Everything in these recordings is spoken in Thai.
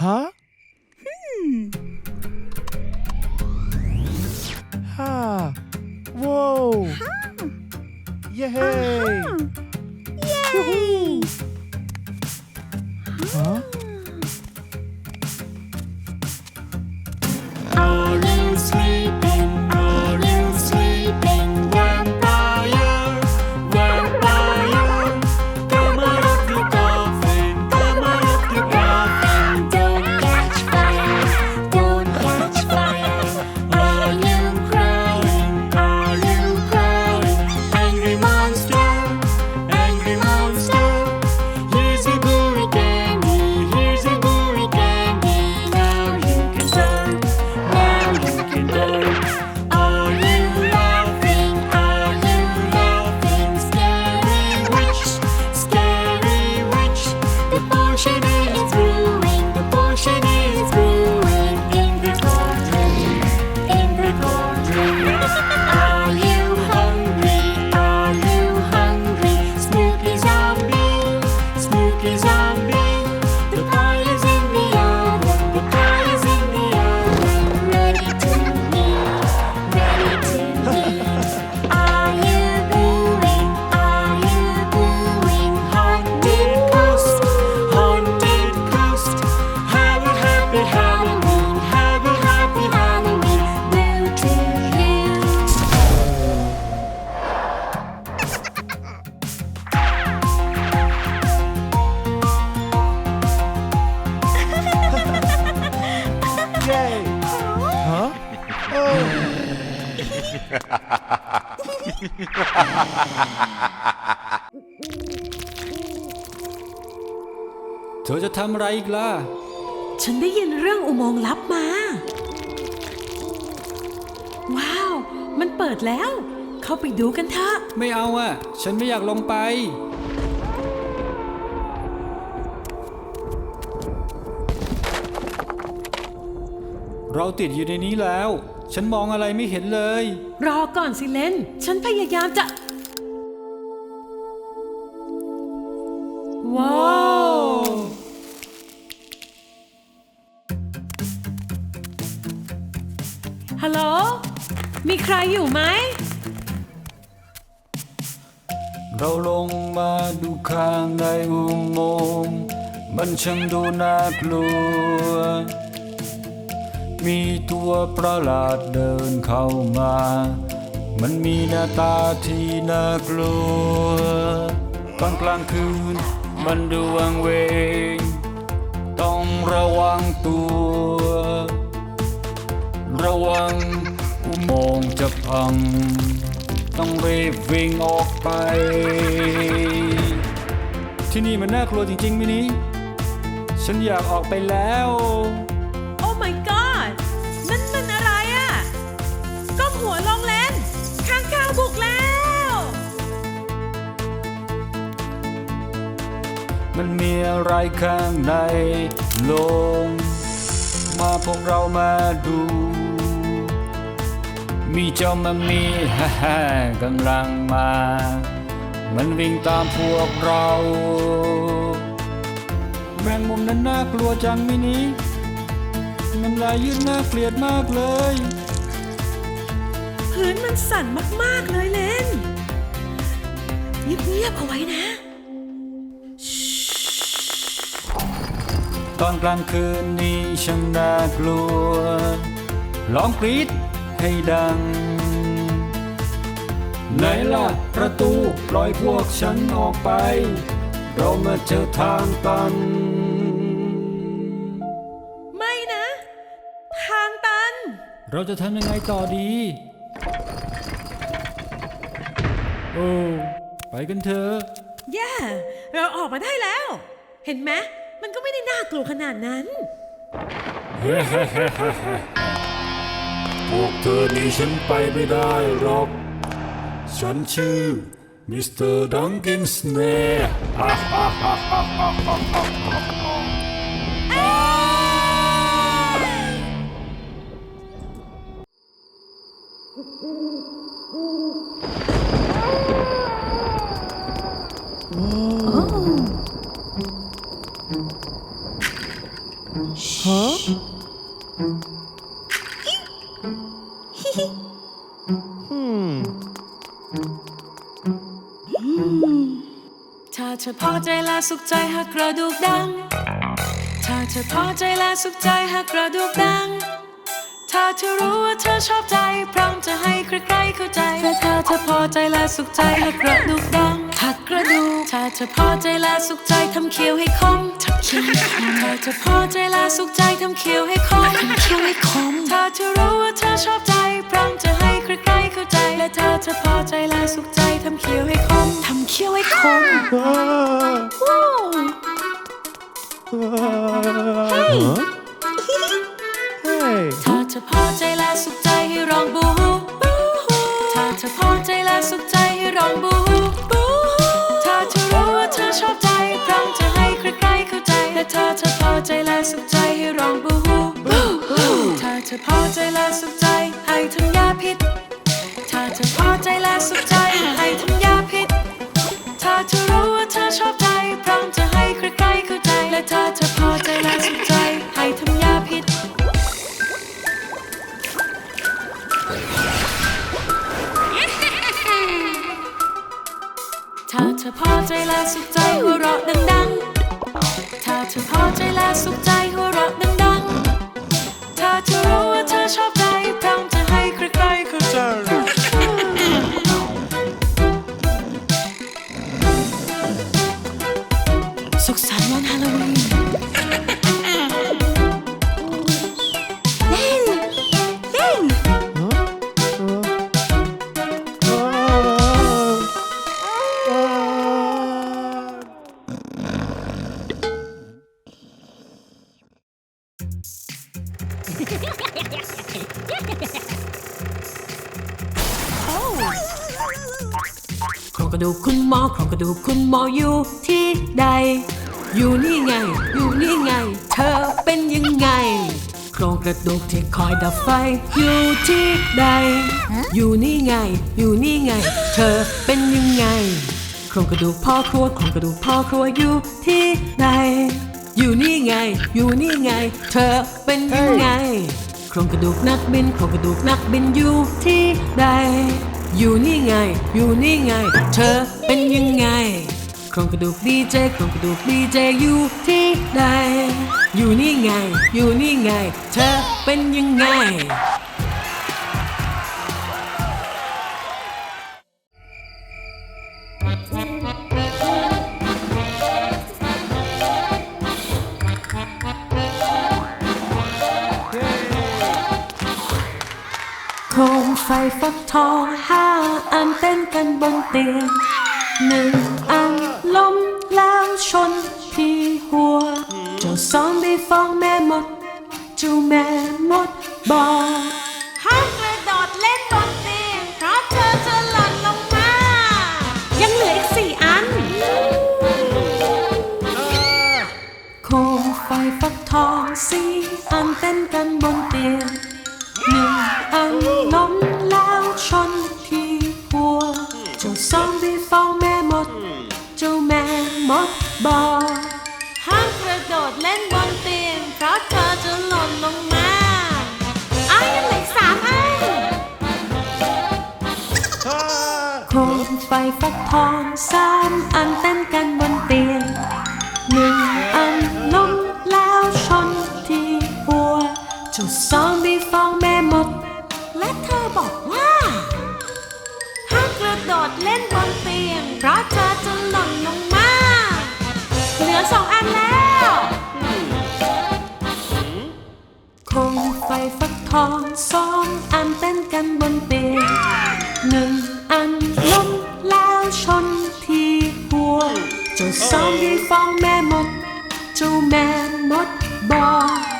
ฮะฮ่าว้าวเย้ เธอจะทำอะไรอีกล่ะ ฉันได้ยินเรื่องอุโมงค์ลับมา ว้าว มันเปิดแล้ว เข้าไปดูกันเถอะ ไม่เอาอะ ฉันไม่อยากลงไป เราติดอยู่ในนี้แล้ว ฉันมองอะไรไม่เห็นเลย รอก่อนสิเลน ฉันพยายามจะ ว้าว ฮัลโหล มีใครอยู่ไหม เราลงมาดูข้างในอุโมงค์มันช่างดูน่ากลัว มีตัวประหลาดเดินเข้ามา มันมีหน้าตาที่น่ากลัวตอนกลางคืนมันดูวังเวง ต้องระวังตัว ระวังอุโมงค์จะพัง ต้องรีบวิ่งออกไป ที่นี่มันน่ากลัวจริงๆมินิฉันอยากออกไปแล้ว มันมีอะไรข้างในลง มาพวกเรามาดู มีเจ้ามันมีฮ่าฮ่ากำลังมา มันวิ่งตามพวกเรา แมงมุมนั้นน่ากลัวจังมินิมันลายยืดน่าเกลียดมากเลย พื้นมันสั่นมากๆเลยเลนเงียบๆเอาไว้นะ ตอนกลางคืนนี้ช่างน่ากลัว ร้องกรีดให้ดัง ไหนล่ะประตูปล่อยพวกฉันออกไป เรามาเจอทางตัน ไม่นะ ทางตัน เราจะทำยังไงต่อดี โอ้ ไปกันเถอะ แย่ เราออกมาได้แล้ว เห็นไหม มันก็ไม่ได้น่ากลัวขนาดนั้น พวกเธอนี้ฉันไปไม่ได้หรอก ฉันชื่อมิสเตอร์ดังกินสเน่ ใจและสุขใจหากกระดูกดัง ถ้าเธอพอใจและสุขใจหากกระดูกดัง ถ้าเธอรู้ว่าเธอชอบใจ พร้อมจะให้ใครๆเข้าใจและถ้าเธอพอใจและสุขใจหากกระดูกดังหักกระดูกถ้าเธอพอใจและสุขใจทำเคี้ยวให้คมทำเคี้ยวให้คมถ้าเธอพอใจและสุขใจทำเคี้ยวให้คมทำเคี้ยวให้คมถ้าเธอรู้ว่าเธอชอบใจ พร้อมจะให้ใครๆเข้าใจ และถ้าเธอพอใจและสุขใจทำเคี้ยวให้คมทำเคี้ยวให้คมว้าวว้าวเฮ้ยเฮ้ยถ้าเธอพอใจและสุขใจให้ร้องบูฮูบูฮูถ้าเธอพอใจและสุขใจให้ร้องบูฮูบูฮูถ้าเธอรู้ว่าเธอชอบใจพร้อมจะให้ใครๆเข้าใจและถ้าเธอพอใจและสุขใจให้ร้องบูฮูบูฮูถ้าเธอพอใจและสุขใจให้ทำยาพิษถ้าเธอพ อใจ สุขสันต์วันฮาโลวีน กระดูกคุณหมอโครงกระดูกคุณหมออยู่ที่ใด อยู่นี่ไง อยู่นี่ไง เธอเป็นยังไง โครงกระดูกที่คอยดับไฟ อยู่ที่ใด อยู่นี่ไง อยู่นี่ไง เธอเป็นยังไง โครงกระดูกพ่อครัวโครงกระดูกพ่อครัวอยู่ที่ใด อยู่นี่ไง อยู่นี่ไง เธอเป็นยังไง โครงกระดูกนักบิน โครงกระดูกนักบินอยู่ที่ใด อยู่นี่ไง อยู่นี่ไง เธอเป็นยังไงโครงกระดูกดีเจโครงกระดูกดีเจอยู่ที่ใดอยู่นี่ไง อยู่นี่ไง เธอเป็นยังไง ไฟฟักทองห้าอันเต้นกันบนเตียงหนึ่งอันล้มแล้วชนที่หัว เจ้าซอมบี้ฟ้องแม่มดเจ้าแม่มดบอกห้ามกระโดดเล่นบนเตียงเพราะเธอจะหล่นลงมา ยังเหลืออีกสี่อันโคมไฟฟักทองสี่อันเต้นกันบน บอห้ามกระโดดเล่นบนเตียงเพราะเธอจะหล่นลงมาอ้าวยังเหลืออีกสามอันโคมไฟฟักทองสามอันเต้นกันบนเตียงหนึ่งอันล้มแล้วชนที่หัวจ้าซอมบี้ฟ้องแม่หมด และเธอบอกว่าห้ามกระโดดเล่นบนเตียงเพราะเธอ สองอันแล้วโคมไฟฟักทองสองอันเต้นกันบนเตียงหนึ่งอันล้มแล้วชนที่หัวเจ้าสอมบี้ฟ้องแม่มด เจ้าแม่มดบอก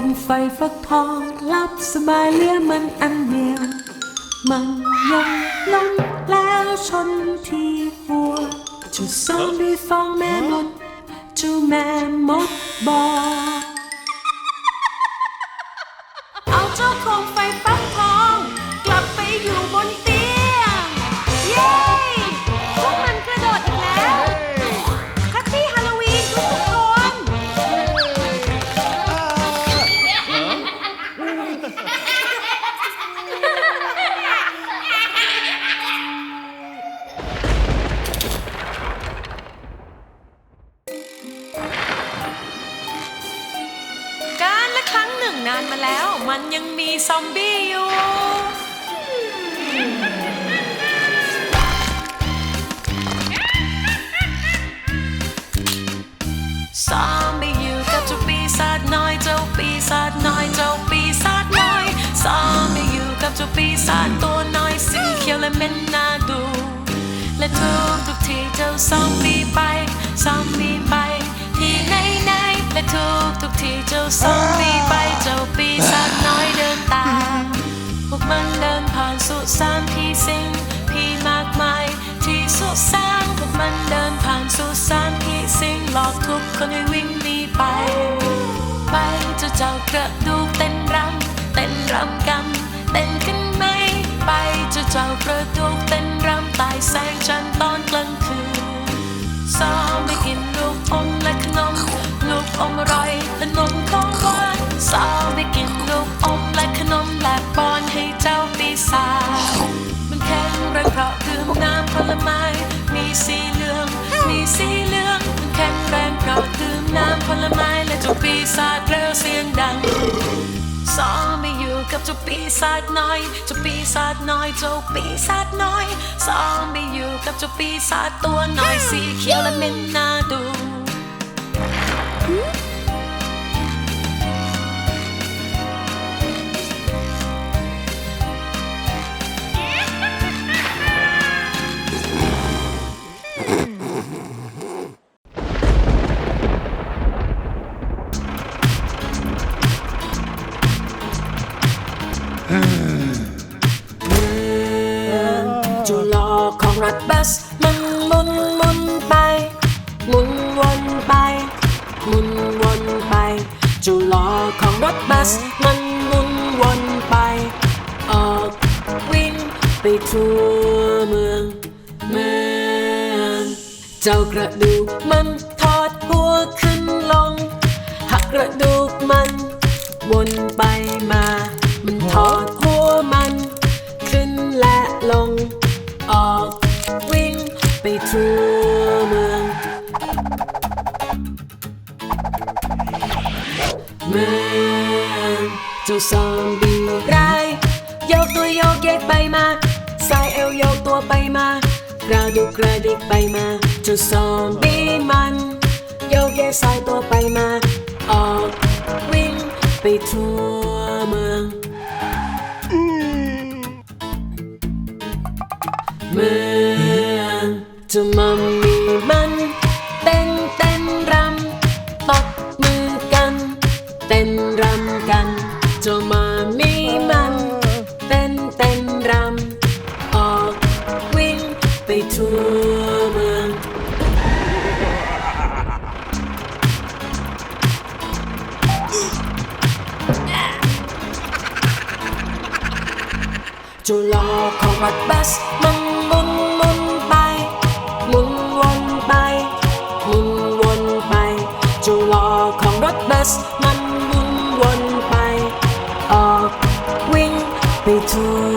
มไฟฟักทองหลับสบายเหลือมันอันเดียวมันยังล้มแล้วชนที่หัวเจ้าซอมบี้ฟ้องแม่มดจูแม่มดบอกเอาเจ้าโคมไฟฟักทอง เจ้าตัวน้อยสีเขียวและเหม็นน่าดู และทุกทุกทีเจ้าซอมบี้ไปซอมบี้ไป ที่ไหนไหนและทุกทุกทีเจ้าซอมบี้ไปเจ้าปีศาจน้อยเดินตามพวกมันเดินผ่านสุสานพี่สิงพี่มากมายที่สุสานพวกมันเดินผ่านสุสานพี่สิงหลอกทุกคนให้วิ่งหนีไป ไปเจ้าเจ้ากระด แสงจันทร์ตอนกลางคืนซ้อมไปกินลูกอมและขนม ลูกอมอร่อยขนมของหวานซ้อมไปกินลูกอมและขนมและป้อนให้เจ้าปีศาจมันแข็งแรงเพราะดื่มน้ำผลไม้ มีสีเหลือง มีสีเหลือง มันแข็งแรงเพราะดื่มน้ำผลไม้และเจ้าปีศาจเร็วเสียงดังซ้อมไม่อยู่ กับเจ้าปีศาจน้อยเจ้าปีศาจน้อยเจ้าปีศาจน้อย ซ้อมไปอยู่กับเจ้าปีศาจตัวน้อยสีเขียวและเม็นน่าดู ลอของรถบัส มันหมุนวนไป ออกวิ่งไปทั่วเมืองเมืองเจ้ากระดูกมันทอดหัวขึ้นลง หักกระดูกมันวนไปมา มันทอดหัวมัน ขึ้นและลง ออกวิ่งไปทั่ว ซอมบี้ร้ายโยกตัวโยกเยกไปมาสายเอวโยกตัวไปมากระดุกกระดิกไปมาเจ้าซอมบี้มันโยกเยกสายตัวไปมา ออกวิ่งไปทั่วเมืองเมืองจะมัมมี่มัน จุลอของรถบัสมันหมุนหมุนไปหมุนวนไปหมุนวนไป จุลอของรถบัสมันหมุนวนไปออกวิ่งไปทั่ว